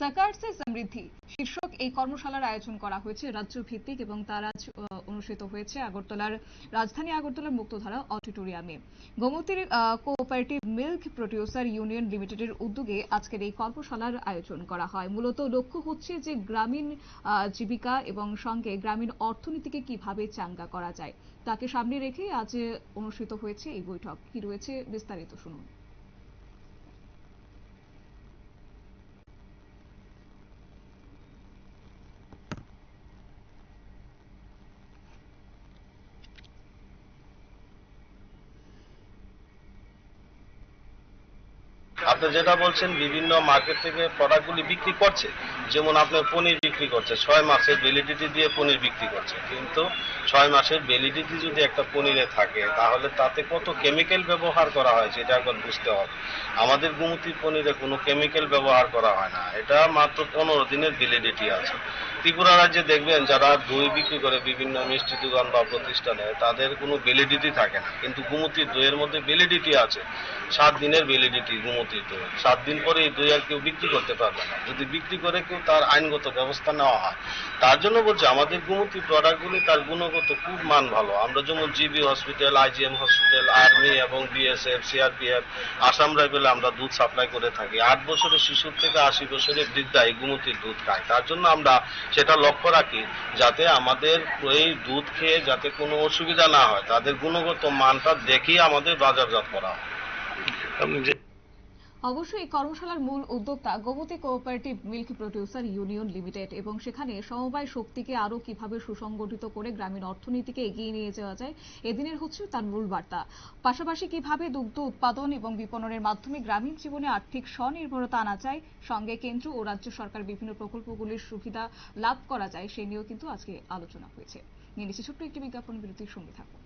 সরকার সে সমৃদ্ধি। শীর্ষক এই কর্মশালার আয়োজন করা হয়েছে রাজ্য ভিত্তিক এবং তার আজ অনুষ্ঠিত হয়েছে আগরতলার রাজধানী আগরতলার মুক্তধারা অডিটোরিয়ামে। গোমতীর কোঅপারেটিভ মিল্ক প্রডিউসার ইউনিয়ন লিমিটেডের উদ্যোগে আজকের এই কর্মশালার আয়োজন করা হয়। মূলত লক্ষ্য হচ্ছে যে গ্রামীণ জীবিকা এবং সঙ্গে গ্রামীণ অর্থনীতিকে কীভাবে চাঙ্গা করা যায়, তাকে সামনে রেখে আজ, অনুষ্ঠিত হয়েছে এই বৈঠক। কি রয়েছে বিস্তারিত শুনুন। আপনি যেটা বলছেন, বিভিন্ন মার্কেট থেকে প্রোডাক্টগুলি বিক্রি করছে। যেমন আপনার পনির বিক্রি করছে, ছয় মাসের ভ্যালিডিটি দিয়ে পনির বিক্রি করছে। কিন্তু ছয় মাসের ভ্যালিডিটি যদি একটা পনিরে থাকে, তাহলে তাতে কত কেমিক্যাল ব্যবহার করা হয়েছে এটা একবার বুঝতে হবে। আমাদের গুমতি পনিরে কোনো কেমিক্যাল ব্যবহার করা হয় না। এটা মাত্র পনেরো দিনের ভ্যালিডিটি আছে। ত্রিপুরা রাজ্যে দেখবেন, যারা দই বিক্রি করে বিভিন্ন মিষ্টি দোকান বা প্রতিষ্ঠানে, তাদের কোনো ভ্যালিডিটি থাকে না। কিন্তু গুমতির দইয়ের মধ্যে ভ্যালিডিটি আছে। সাত দিনের ভ্যালিডিটি গুমতির। দই সাত দিন পরে এই দই আর কেউ বিক্রি করতে পারবে না। যদি বিক্রি করে কেউ তার আইনগত ব্যবস্থা নেওয়া হয়, তার জন্য বলছি আমাদের গুমতি প্রোডাক্টগুলি তার গুণগত খুব মান ভালো। আমরা যেমন GB hospital IGM hospital army এবং বিএসএফ সিআরপিএফ আসাম রাইফেলে আমরা দুধ সাপ্লাই করে থাকি। আট বছরের শিশুর থেকে আশি বছরের বৃদ্ধা এই গুমতির দুধ খায়। তার জন্য আমরা সেটা লক্ষ্য রাখি যাতে আমাদের এই দুধ খেয়ে যাতে কোনো অসুবিধা না হয়। তাদের গুণগত মানটা দেখেই আমাদের বাজারজাত করা হয়। অবশ্যই এই কর্মশালার মূল উদ্যোক্তা Gomati cooperative milk producer union limited এবং সেখানে সমবায় শক্তিকে আরও কীভাবে সুসংগঠিত করে গ্রামীণ অর্থনীতিকে এগিয়ে নিয়ে যাওয়া যায়, এদিনের হচ্ছে তার মূল বার্তা। পাশাপাশি কীভাবে দুগ্ধ উৎপাদন এবং বিপণনের মাধ্যমে গ্রামীণ জীবনে আর্থিক স্বনির্ভরতা আনা যায়, সঙ্গে কেন্দ্র ও রাজ্য সরকার বিভিন্ন প্রকল্পগুলির সুবিধা লাভ করা যায়, সে নিয়েও কিন্তু আজকে আলোচনা হয়েছে। নিয়ে ছোট্ট একটি বিজ্ঞাপন বিরতির সঙ্গে থাকুন।